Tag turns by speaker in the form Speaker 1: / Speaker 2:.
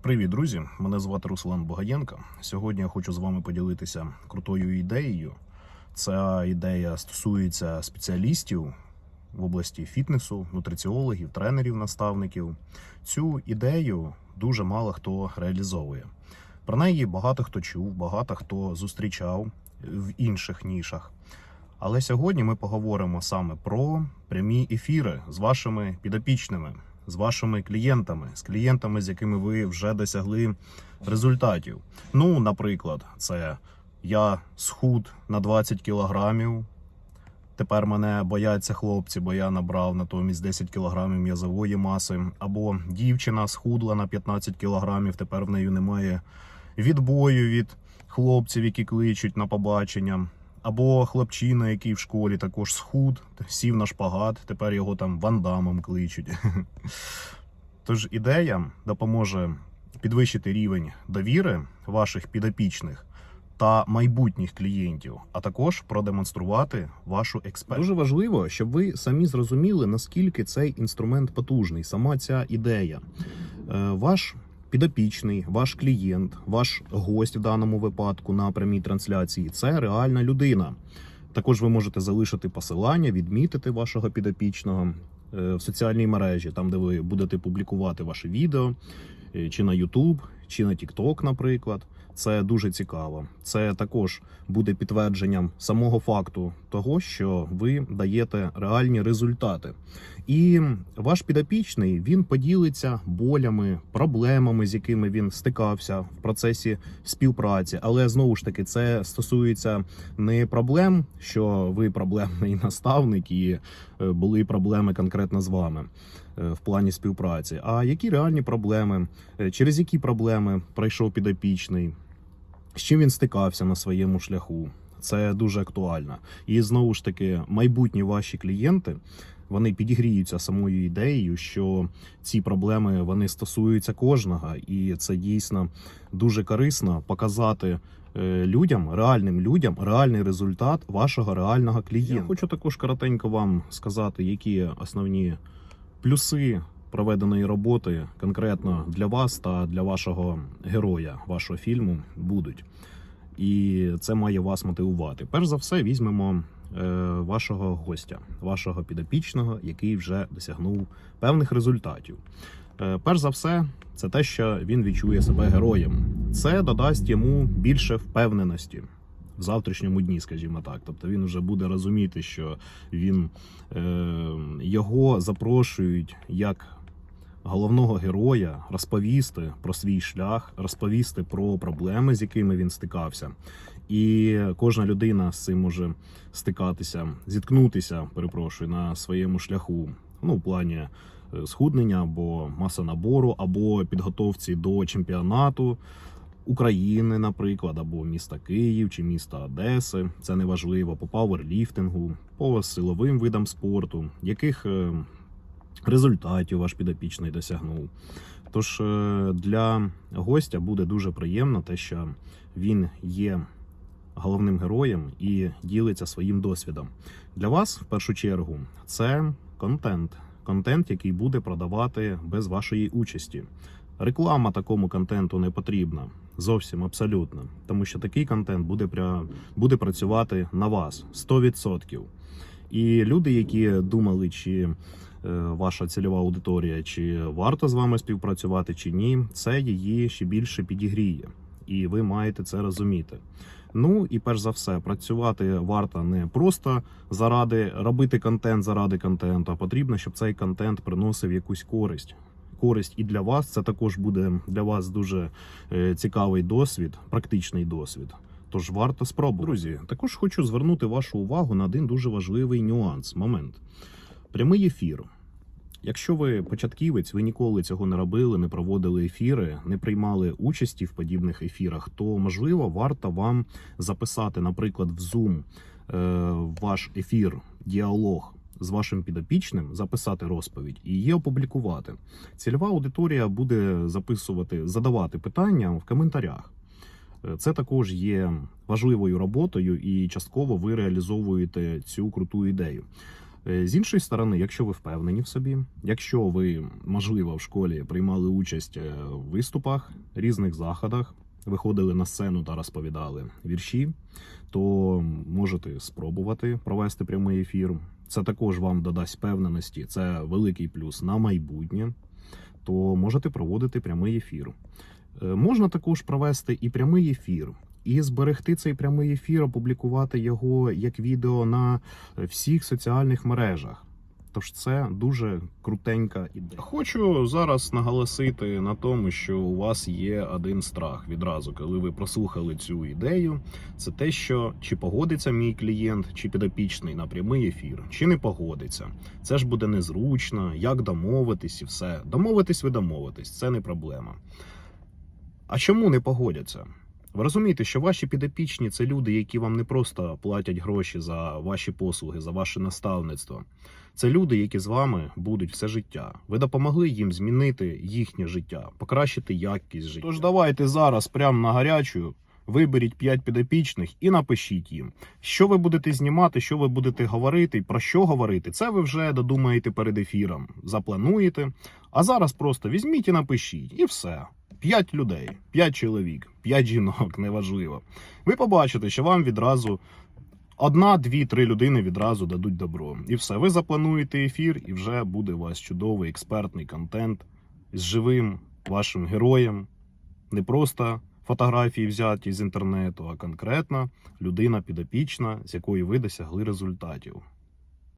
Speaker 1: Привіт, друзі! Мене звати Руслан Богаєнко. Сьогодні я хочу з вами поділитися крутою ідеєю. Ця ідея стосується спеціалістів в області фітнесу, нутриціологів, тренерів, наставників. Цю ідею дуже мало хто реалізовує. Про неї багато хто чув, багато хто зустрічав в інших нішах. Але сьогодні ми поговоримо саме про прямі ефіри з вашими підопічними, з вашими клієнтами, з клієнтами, з якими ви вже досягли результатів. Ну, наприклад, це я схуд на 20 кілограмів. Тепер мене бояться хлопці, бо я набрав натомість 10 кілограмів м'язової маси. Або дівчина схудла на 15 кілограмів, тепер в неї немає відбою від хлопців, які кличуть на побачення. Або хлопчина, який в школі також схуд, сів на шпагат, тепер його там вандамом кличуть. Тож ідея допоможе підвищити рівень довіри ваших підопічних та майбутніх клієнтів, а також продемонструвати вашу експертність. Дуже важливо, щоб ви самі зрозуміли, наскільки цей інструмент потужний, сама ця ідея. Е, Ваш підопічний, ваш клієнт, ваш гость в даному випадку на прямій трансляції це реальна людина. Також ви можете залишити посилання, відмітити вашого підопічного е, в соціальній мережі, там де ви будете публікувати ваше відео, е, чи на YouTube, чи на TikTok, наприклад. Це дуже цікаво. Це також буде підтвердженням самого факту того, що ви даєте реальні результати. І ваш підопічний він поділиться болями, проблемами, з якими він стикався в процесі співпраці. Але знову ж таки, це стосується не проблем, що ви проблемний наставник і е, були проблеми конкретно з вами е, в плані співпраці. А які реальні проблеми, е, через які проблеми пройшов підопічний, з чим він стикався на своєму шляху. Це дуже актуально. І знову ж таки, майбутні ваші клієнти вони підігріються самою ідеєю, що ці проблеми вони стосуються кожного, і це дійсно дуже корисно показати е, людям, реальним людям, реальний результат вашого реального клієнта. Я хочу також коротенько вам сказати, які основні плюси проведеної роботи конкретно для вас та для вашого героя, вашого фільму будуть. І це має вас мотивувати. Перш за все, візьмемо е, вашого гостя, вашого підопічного, який вже досягнув певних результатів. Е, перш за все, це те, що він відчує себе героєм. Це додасть йому більше впевненості в завтрашньому дні, скажімо так. Тобто він вже буде розуміти, що він е, його запрошують як головного героя розповісти про свій шлях, розповісти про проблеми, з якими він стикався. І кожна людина з цим може стикатися, зіткнутися, перепрошую, на своєму шляху, ну, в плані е, схуднення або масонабору, або підготовці до чемпіонату. України, наприклад, або міста Київ чи міста Одеси, це не важливо, по пауерліфтингу, по силовим видам спорту, яких е, результатів ваш підопічний досягнув. Тож е, для гостя буде дуже приємно те, що він є головним героєм і ділиться своїм досвідом. Для вас, в першу чергу, це контент. Контент, який буде продавати без вашої участі. Реклама такому контенту не потрібна. Зовсім абсолютно. Тому що такий контент буде, буде працювати на вас 100%. І люди, які думали, чи ваша цільова аудиторія, чи варто з вами співпрацювати, чи ні, це її ще більше підігріє, і ви маєте це розуміти. Ну і перш за все, працювати варто не просто заради робити контент заради контенту, а потрібно, щоб цей контент приносив якусь користь. Користь і для вас це також буде для вас дуже е, цікавий досвід, практичний досвід. Тож варто спробувати. Друзі, також хочу звернути вашу увагу на один дуже важливий нюанс. Момент прямий ефір. Якщо ви початківець, ви ніколи цього не робили, не проводили ефіри, не приймали участі в подібних ефірах, то можливо варто вам записати, наприклад, в Zoom е, ваш ефір, діалог з вашим підопічним, записати розповідь і її опублікувати. Цільова аудиторія буде записувати, задавати питання в коментарях. Е, Це також є важливою роботою, і частково ви реалізовуєте цю круту ідею. Е, З іншої сторони, якщо ви впевнені в собі, якщо ви, можливо, в школі приймали участь е, в виступах, різних заходах, виходили на сцену та розповідали вірші, то можете спробувати провести прямий ефір. Це також вам додасть впевненості, це великий плюс на майбутнє. То можете проводити прямий ефір. Е, Можна також провести і прямий ефір, і зберегти цей прямий ефір, опублікувати його як відео на всіх соціальних мережах. Тож це дуже крутенька ідея. Хочу зараз наголосити на тому, що у вас є один страх відразу, коли ви прослухали цю ідею. Це те, що чи погодиться мій клієнт, чи підопічний на прямий ефір, чи не погодиться. Це ж буде незручно, як домовитись і все. Домовитись ви домовитись, це не проблема. А чому не погодяться? Ви розумієте, що ваші підопічні це люди, які вам не просто платять гроші за ваші послуги, за ваше наставництво. Це люди, які з вами будуть все життя. Ви допомогли їм змінити їхнє життя, покращити якість життя. Тож давайте зараз, прямо на гарячу, виберіть 5 підопічних і напишіть їм, що ви будете знімати, що ви будете говорити, про що говорити. Це ви вже додумаєте перед ефіром, заплануєте. А зараз просто візьміть і напишіть, і все. П'ять людей, п'ять чоловік, п'ять жінок, неважливо. Ви побачите, що вам відразу одна, дві, три людини відразу дадуть добро. І все. Ви заплануєте ефір, і вже буде у вас чудовий експертний контент з живим вашим героєм. Не просто фотографії взяті з інтернету, а конкретна людина підопічна, з якої ви досягли результатів.